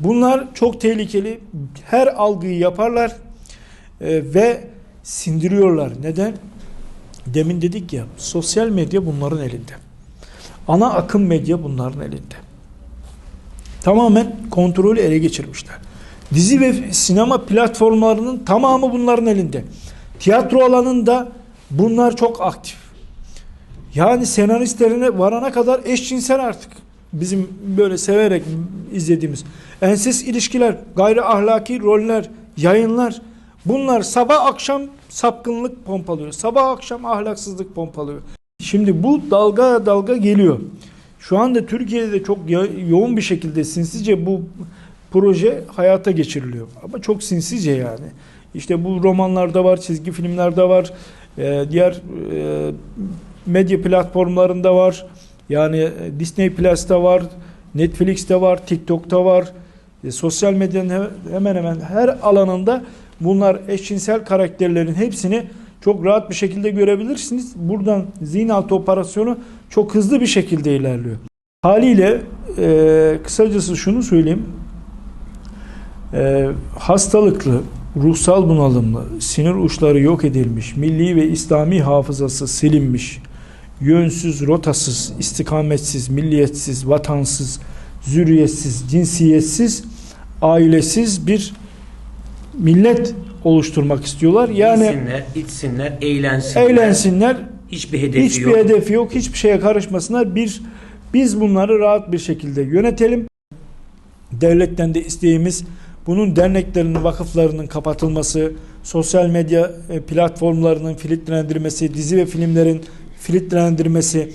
Bunlar çok tehlikeli. Her algıyı yaparlar e, ve sindiriyorlar. Neden? Demin dedik ya sosyal medya bunların elinde. Ana akım medya bunların elinde. Tamamen kontrolü ele geçirmişler. Dizi ve sinema platformlarının tamamı bunların elinde. Tiyatro alanında bunlar çok aktif. Yani senaristlerine varana kadar eşcinsel artık. Bizim böyle severek izlediğimiz enses ilişkiler, gayri ahlaki roller, yayınlar. Bunlar sabah akşam sapkınlık pompalıyor. Sabah akşam ahlaksızlık pompalıyor. Şimdi bu dalga dalga geliyor. Şu anda Türkiye'de çok yo- yoğun bir şekilde sinsice bu proje hayata geçiriliyor. Ama çok sinsice yani. İşte bu romanlarda var, çizgi filmlerde var, e, diğer e, medya platformlarında var. Yani e, Disney Plus'ta var, Netflix'te var, TikTok'ta var. E, sosyal medyanın he- hemen hemen her alanında bunlar eşcinsel karakterlerin hepsini çok rahat bir şekilde görebilirsiniz. Buradan zihin altı operasyonu çok hızlı bir şekilde ilerliyor. Haliyle e, kısacası şunu söyleyeyim. E, hastalıklı, ruhsal bunalımlı, sinir uçları yok edilmiş, milli ve İslami hafızası silinmiş, yönsüz, rotasız, istikametsiz, milliyetsiz, vatansız, zürriyetsiz, cinsiyetsiz, ailesiz bir millet oluşturmak istiyorlar. Yani Yesinler, içsinler, eğlensinler. eğlensinler, Hiçbir hedefi hiçbir yok. hedefi yok, hiçbir şeye karışmasınlar. Bir biz bunları rahat bir şekilde yönetelim. Devletten de isteğimiz bunun derneklerinin, vakıflarının kapatılması, sosyal medya e, platformlarının filtrelendirmesi, dizi ve filmlerin filtrelendirmesi,